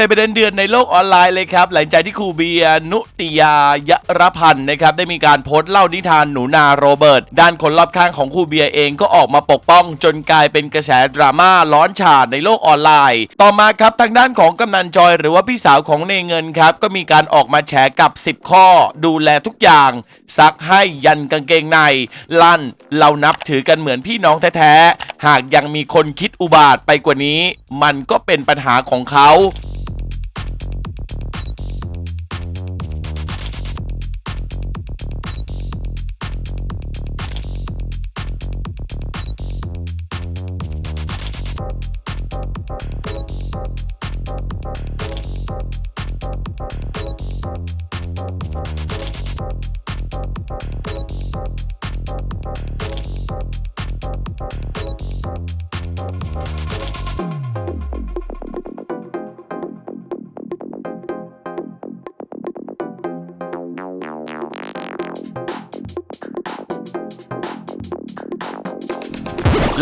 เป็นประเด็นเดือนในโลกออนไลน์เลยครับ หลังจากที่ครูเบียนุติยายรพันธ์นะครับได้มีการโพสต์เล่านิทานหนูนาโรเบิร์ตด้านคนรอบข้างของครูเบียเองก็ออกมาปกป้อง จนกลายเป็นกระแสดราม่าร้อนฉาดในโลกออนไลน์ ต่อมาครับทางด้านของกำนันจอย หรือว่าพี่สาวของเนเงินครับก็มีการออกมาแฉกับ 10 ข้อ ดูแลทุกอย่าง ซักให้ยันกางเกงใน ลั่นเรานับถือกันเหมือนพี่น้องแท้ๆหากยังมีคนคิดอุบาทไปกว่านี้ มันก็เป็นปัญหาของเขา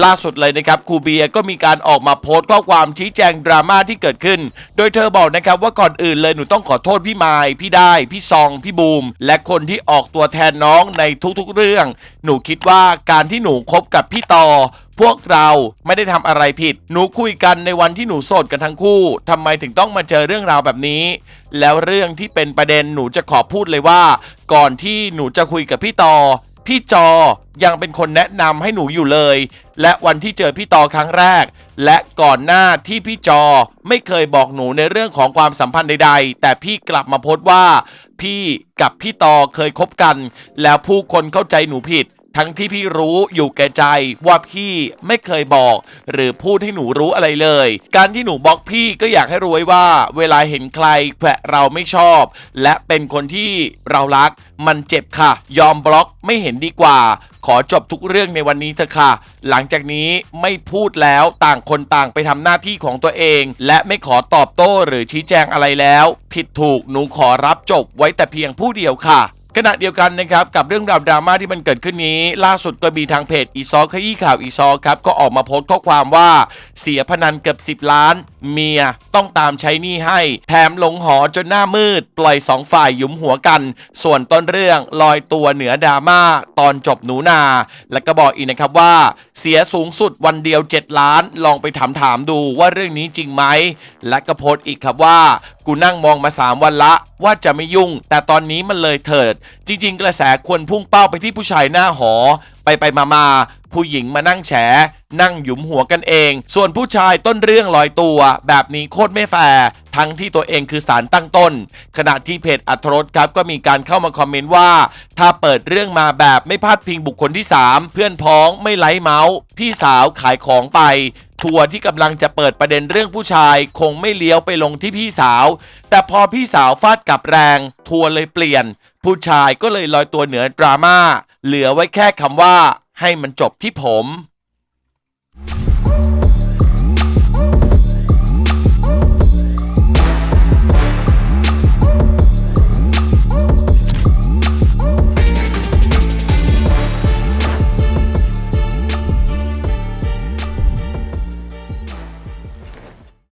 ล่าสุดเลยนะครับครูเบียก็มีการออกมาโพสต์ข้อความชี้แจงดราม่าที่เกิดขึ้น โดยเธอบอกนะครับว่าก่อนอื่นเลยหนูต้องขอโทษพี่ไมายพี่ได้ พี่ซอง พี่บูม และคนที่ออกตัวแทนน้องในทุกๆเรื่อง หนูคิดว่าการที่หนูคบกับพี่ต่อพวกเราไม่ได้ทำอะไรผิด หนูคุยกันในวันที่หนูโสดกันทั้งคู่ทำไมถึงต้องมาเจอเรื่องราวแบบนี้ แล้วเรื่องที่เป็นประเด็นหนูจะขอพูดเลยว่า ก่อนที่หนูจะคุยกับพี่ต่อพี่จอยังเป็นคนแนะนำให้หนูอยู่เลย และวันที่เจอพี่ตอครั้งแรก และก่อนหน้าที่พี่จอไม่เคยบอกหนูในเรื่องของความสัมพันธ์ใด ๆ แต่พี่กลับมาโพสต์ว่า พี่กับพี่ตอเคยคบกัน แล้วผู้คนเข้าใจหนูผิด ทั้งที่พี่รู้อยู่แก่ใจว่าพี่ไม่เคยบอก หรือพูดให้หนูรู้อะไรเลย การที่หนูบล็อกพี่ก็อยากให้รู้ไว้ว่า เวลาเห็นใครแขวะเราไม่ชอบ และเป็นคนที่เรารักมันเจ็บค่ะ ยอมบล็อกไม่เห็นดีกว่า ขอจบทุกเรื่องในวันนี้เถอะค่ะ หลังจากนี้ไม่พูดแล้วต่างคนต่างไปทำหน้าที่ของตัวเอง และไม่ขอตอบโต้หรือชี้แจงอะไรแล้ว ผิดถูกหนูขอรับจบไว้แต่เพียงผู้เดียวค่ะ ขณะเดียวกันนะครับกับเรื่องราวดราม่าที่มันเกิดขึ้นนี้ ล่าสุดก็มีทางเพจอีซอขยี้ข่าวอีซอครับก็ออกมาโพสต์ข้อความว่า เสียพนันเกือบ 10 ล้าน เมียต้องตามใช้หนี้ให้ แถมหลงหอจนหน้ามืด ปล่อยสองฝ่ายยุมหัวกัน ส่วนต้นเรื่องลอยตัวเหนือดราม่าตอนจบหนูนา และก็บอกอีกนะครับว่า เสียสูงสุดวันเดียว 7 ล้าน ลองไปถามถามดูว่าเรื่องนี้จริงไหมและก็โพสต์อีกครับว่า กูนั่งมองมา 3 วันละ ว่าจะไม่ยุ่ง แต่ตอนนี้มันเลยเถิด จริง ๆ กระแสควรพุ่งเป้าไปที่ผู้ชายหน้าหอ ไปไปมามา ผู้หญิงมานั่งแฉ นั่งหยุมหัวกันเอง ส่วนผู้ชายต้นเรื่องลอยตัว แบบนี้โคตรไม่แฟร์ทั้งที่ตัวเองคือสารตั้งต้น ขณะที่เพจอัธรสครับก็มีการเข้ามาคอมเมนต์ว่า ถ้าเปิดเรื่องมาแบบไม่พาดพิงบุคคลที่ 3 เพื่อนพ้องไม่ไล่เมาส์ พี่สาวขายของไปทัวร์ที่กำลังจะเปิดประเด็นเรื่องผู้ชาย คงไม่เลี้ยวไปลงที่พี่สาว แต่พอพี่สาวฟาดกลับแรง ทัวร์เลยเปลี่ยน ผู้ชายก็เลยลอยตัวเหนือดราม่าเหลือไว้แค่คำว่า ให้มันจบที่ผม